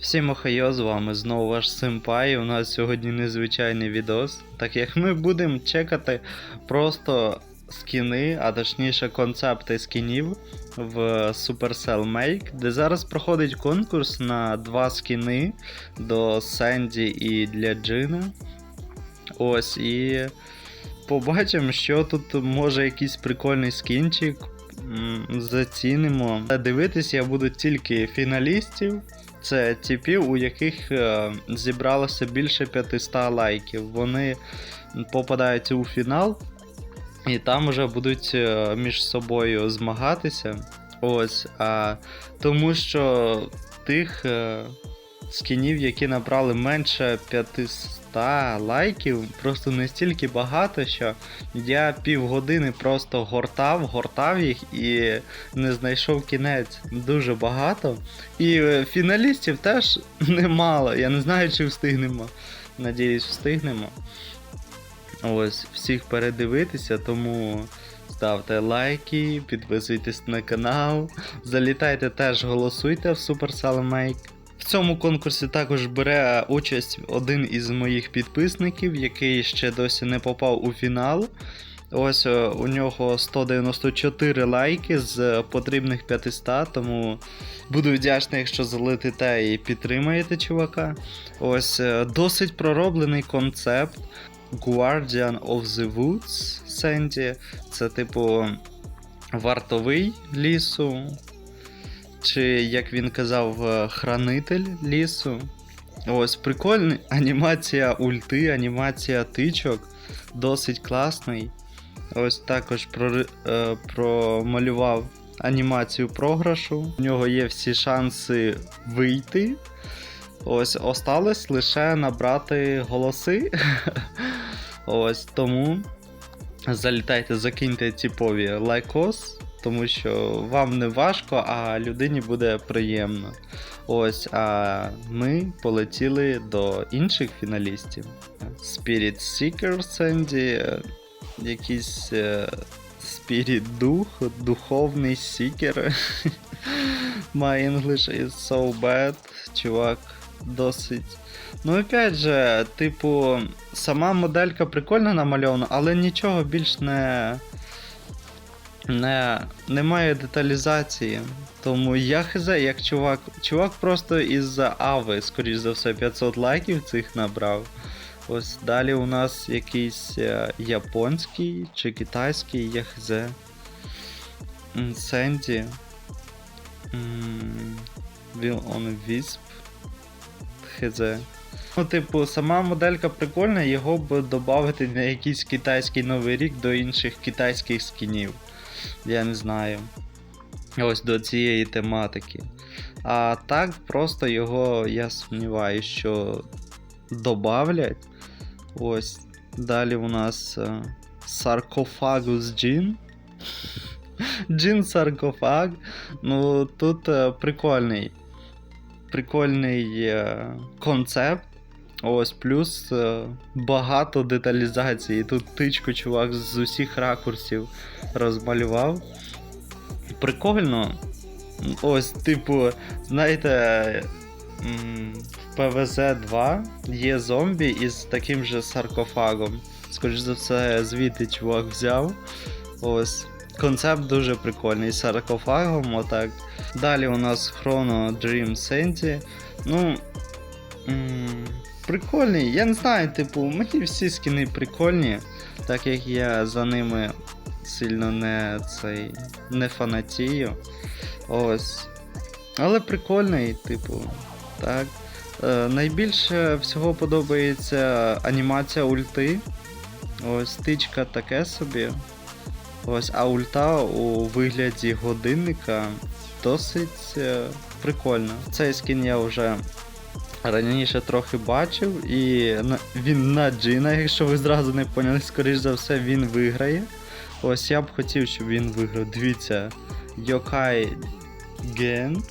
Всім охайо, з вами знову ваш Симпай. У нас сьогодні незвичайний відос, так як ми будемо чекати просто скіни, а точніше концепти скінів в Supercell Make, де зараз проходить конкурс на два скіни до Сенді і для Джина. Ось і побачимо, що тут може якийсь прикольний скінчик. Зацінимо. Дивитись я буду тільки фіналістів. Це типів, у яких е, зібралося більше 500 лайків. Вони попадають у фінал, і там вже будуть е, між собою змагатися. Ось, а тому що тих е, скінів, які набрали менше 500 лайків, просто настільки багато, що я півгодини просто гортав, гортав їх і не знайшов кінець. Дуже багато. І е, фіналістів теж немало. Я не знаю, чи встигнемо. Надіюсь, встигнемо. Ось, всіх передивитися, тому ставте лайки, підписуйтесь на канал, залітайте теж, голосуйте в Supercell Make. В цьому конкурсі також бере участь один із моїх підписників, який ще досі не попав у фінал. Ось е, у нього 194 лайки з потрібних 500, тому буду вдячний, якщо залетите і підтримаєте чувака. Ось е, досить пророблений концепт Guardian of the Woods Сенді. Це типу вартовий лісу. Чи, як він казав, е, хранитель лісу. Ось прикольна анімація ульти, анімація тичок. Досить класний. Ось також про, е, промалював анімацію програшу. У нього є всі шанси вийти. Ось осталось лише набрати голоси. Ось тому залітайте, закиньте типові лайкос, тому що вам не важко, а людині буде приємно. Ось, а ми полетіли до інших фіналістів. Spirit Seeker Сенді, якийсь е, Spirit Дух, духовний Seeker. My English is so bad. Чувак, досить. Ну, опять же, типу, сама моделька прикольно намальована, але нічого більш не. Не, немає деталізації. Тому я хз, як чувак. Чувак просто із Ави, скоріш за все, 500 лайків цих набрав. Ось далі у нас якийсь е, японський чи китайський, я. Сенді. Will on Wisp. Хз. Ну, типу, сама моделька прикольна, його б додати на якийсь китайський новий рік до інших китайських скінів. Я не знаю. Ось до цієї тематики. А так, просто його, я сумніваюся, що добавлять. Ось. Далі у нас е, Саркофагус Джин. Джин Саркофаг. Ну, тут е, прикольний. Прикольний е, концепт. Ось, плюс е, багато деталізації. Тут тичку чувак з усіх ракурсів розмалював. Прикольно. Ось, типу, знаєте, в ПВЗ 2 є зомбі із таким же саркофагом. Скоріше за все, звідти чувак взяв. Ось. Концепт дуже прикольний з саркофагом, отак. Далі у нас Chrono Dream Senti. Ну. м, Прикольний. Я не знаю, типу, мені всі скіни прикольні, так як я за ними сильно не цей не фанатію. Ось. Але прикольний, типу, так. Е, найбільше всього подобається анімація ульти. Ось тичка таке собі. Ось, а ульта у вигляді годинника досить е, прикольно. Цей скін я вже раніше трохи бачив, і він на Джина, якщо ви зразу не поняли, скоріш за все, він виграє. Ось я б хотів, щоб він виграв. Дивіться, Йокай Ген.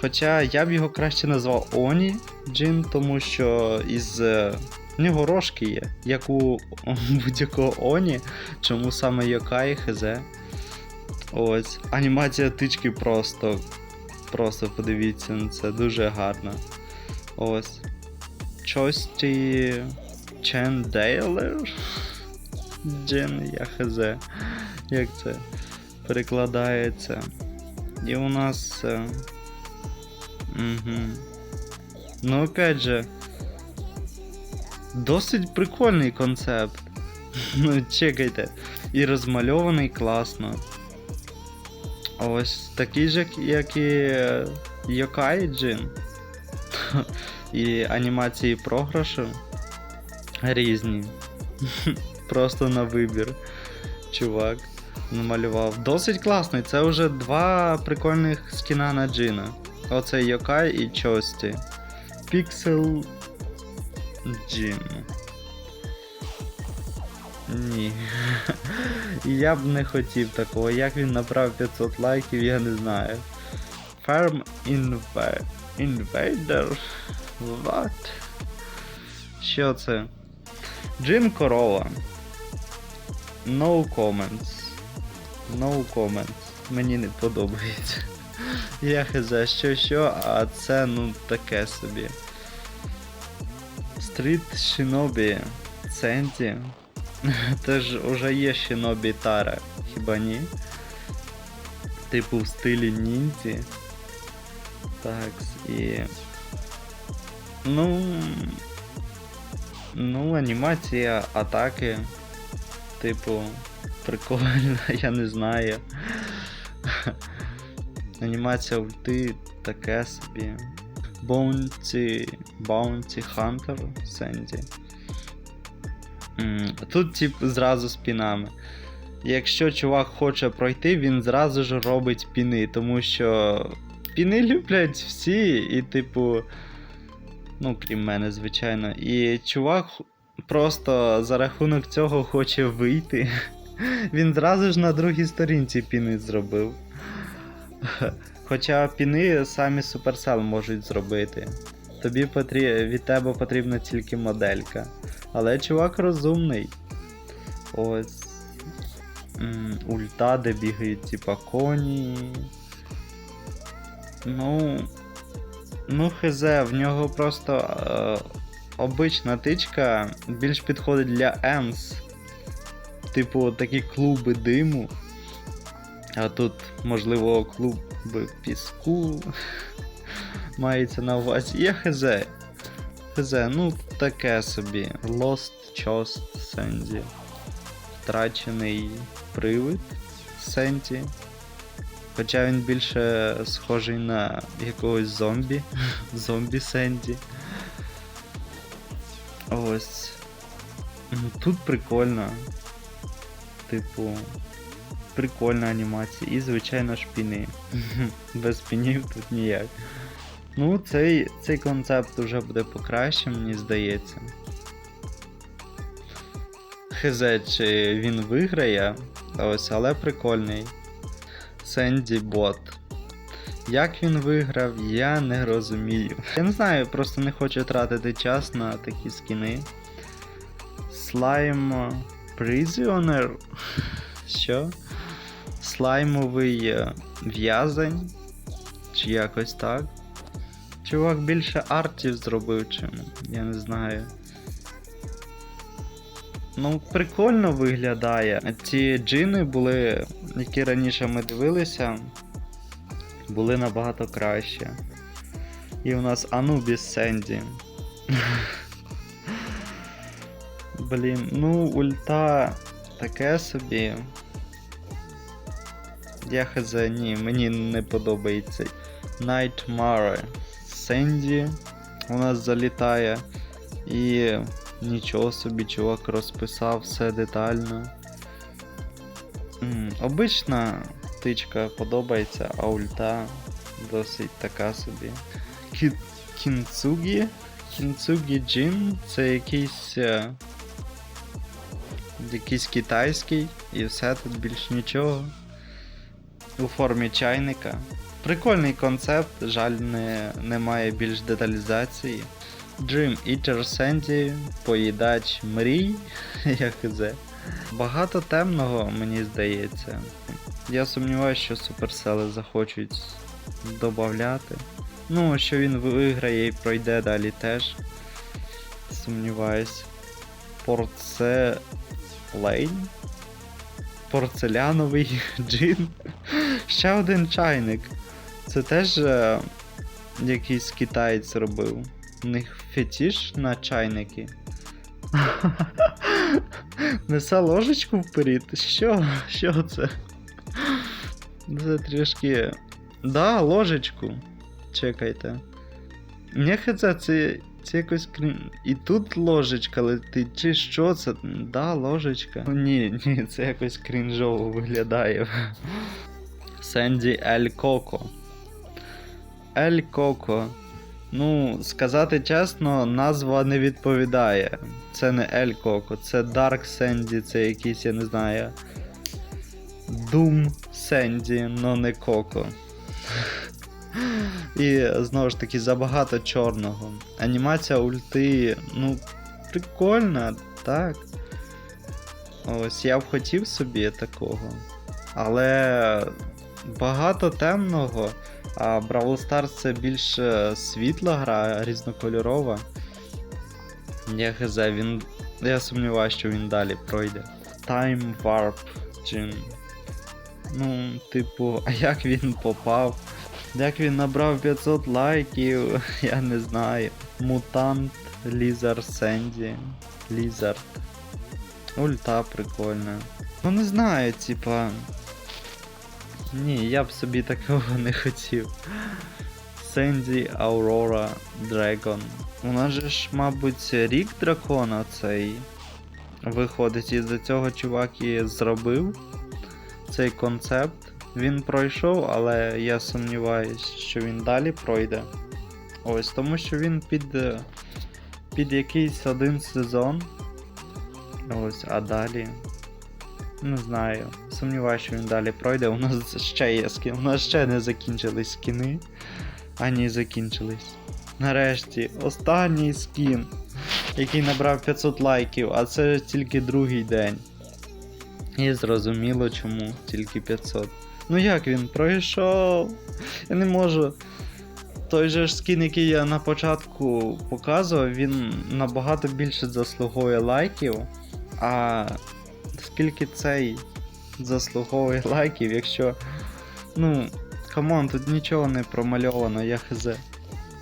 Хоча я б його краще назвав Оні Джин, тому що із. е, В нього рожки є, як у будь-якого Оні, чому саме Йокай хз. Ось. Анімація тички просто. Просто подивіться на це, дуже гарно. Ось. Чості Чендейлер. Джин, я хз. Як це перекладається. І у нас. Е... Угу. Ну, опять же. Досить прикольний концепт. Ну, чекайте. І розмальований класно. Ось такий же, як і Йокай Джин. І анімації програшу різні. Просто на вибір. Чувак намалював. Досить класний. Це вже два прикольних скіна на Джина. Оце Йокай і Чості. Pixel Джин. Ні. Я б не хотів такого. Як він набрав 500 лайків, я не знаю. Farm Inv... Invader? What? Що це? Джин корова. No comments. No comments. Мені не подобається. Я хз, що що, а це ну таке собі. Стріт Shinobi. Сенті. Теж уже є Shinobi Тара, хіба ні? Типу в стилі ніндзі. Так, і. Ну. Ну, анімація атаки. Типу, прикольно, я не знаю. Анімація ульти таке собі. Bounty, Bounty Hunter Сенді. Тут, тип, зразу з пінами. Якщо чувак хоче пройти, він зразу ж робить піни, тому що піни люблять всі, і, типу. Ну, крім мене, звичайно. І чувак просто за рахунок цього хоче вийти. Він зразу ж на другій сторінці піни зробив. Хоча піни самі Supercell можуть зробити. Тобі потрі... від тебе потрібна тільки моделька. Але чувак розумний. Ось. М, Ульта, де бігають, типа коні. Ну. Ну, хз, в нього просто е, обична тичка більш підходить для Енс. Типу, такі клуби диму. А тут, можливо, клуби піску. Мається на увазі. Я хз. Хз, ну таке собі. Lost Chost Sandy. Втрачений привид Сенті. Хоча він більше схожий на якогось зомбі. Зомбі Сенді. Ось. М, Тут прикольно. Типу. Прикольна анімація. І, звичайно, шпіни. Без пінів тут ніяк. Ну, цей, цей концепт вже буде покраще, мені здається. Хз, чи він виграє, ось, але прикольний. Сенді Бот. Як він виграв, я не розумію. Я не знаю, просто не хочу тратити час на такі скіни. Слайм Prisoner. Що? Слаймовий в'язень. Чи якось так. Чувак більше артів зробив, чим. Я не знаю. Ну, прикольно виглядає. Ці джини були, які раніше ми дивилися, були набагато краще. І у нас Anubis Сенді. Блін, ну ульта таке собі. Я хз, ні, мені не подобається. Nightmare Сенді у нас залітає. І нічого собі, чувак розписав все детально. Обична птичка подобається, а ульта досить така собі. Кі... Кінцугі? Кінцугі Джин це якийсь. е, Якийсь китайський, і все тут більш нічого. У формі чайника. Прикольний концепт, жаль, не, немає більш деталізації. Dream Eater Sandy, поїдач мрій, як це. Багато темного, мені здається. Я сумніваюся, що суперсели захочуть додати. Ну, що він виграє і пройде далі теж. Сумніваюсь. Порцелейн? Порцеляновий джин. Ще один чайник. Це теж е, якийсь китаєць робив. У них фетіш на чайники. Несе ложечку вперед. Що? Що це? Це трішки. Да, ложечку. Чекайте. Не це, це, якось крін. І тут ложечка летить, чи що це? Да, ложечка. Ні, ні, це якось крінжово виглядає. Сенді Ель Коко. Ель Коко. Ну, сказати чесно, назва не відповідає. Це не Ель Коко, це Dark Sandy, це якийсь, я не знаю. Doom Sandy, но не Коко. І знову ж таки забагато чорного. Анімація ульти, ну, прикольна, так. Ось я б хотів собі такого. Але багато темного. А Brawl Stars це більш світла гра, різнокольорова. Я хз, він. Я сумніваюся, що він далі пройде. Time Warp Gym. Ну, типу, а як він попав? Як він набрав 500 лайків, я не знаю. Мутант Лізар Сенді. Лізард. Ульта прикольна. Ну не знаю, типа. Ні, я б собі такого не хотів. Сенді Аурора Дрегон. У нас же ж, мабуть, рік дракона цей виходить, і за цього чувак і зробив цей концепт. Він пройшов, але я сумніваюсь, що він далі пройде. Ось, тому що він під, під якийсь один сезон. Ось, а далі. Не знаю. Сумніваюся, що він далі пройде. У нас ще є скін. У нас ще не закінчились скіни. А ні, закінчились. Нарешті, останній скін, який набрав 500 лайків, а це тільки другий день. І зрозуміло чому, тільки 500. Ну як він пройшов? Я не можу. Той же ж скін, який я на початку показував, він набагато більше заслуговує лайків. А скільки цей заслуговує лайків, якщо. Ну, камон, тут нічого не промальовано, я хз.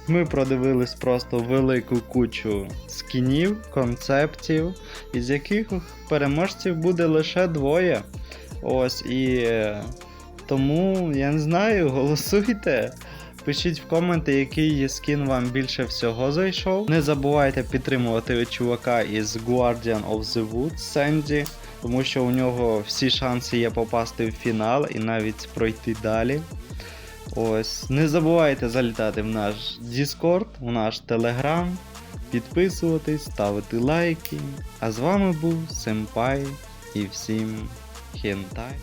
Ми продивились просто велику кучу скінів, концептів, із яких переможців буде лише двоє. Ось і е, тому я не знаю, голосуйте. Пишіть в коменти, який скін вам більше всього зайшов. Не забувайте підтримувати чувака із Guardian of the Woods Сенді, тому що у нього всі шанси є попасти в фінал і навіть пройти далі. Ось, не забувайте залітати в наш Discord, в наш Telegram, підписуватись, ставити лайки. А з вами був Сенпай і всім хентай.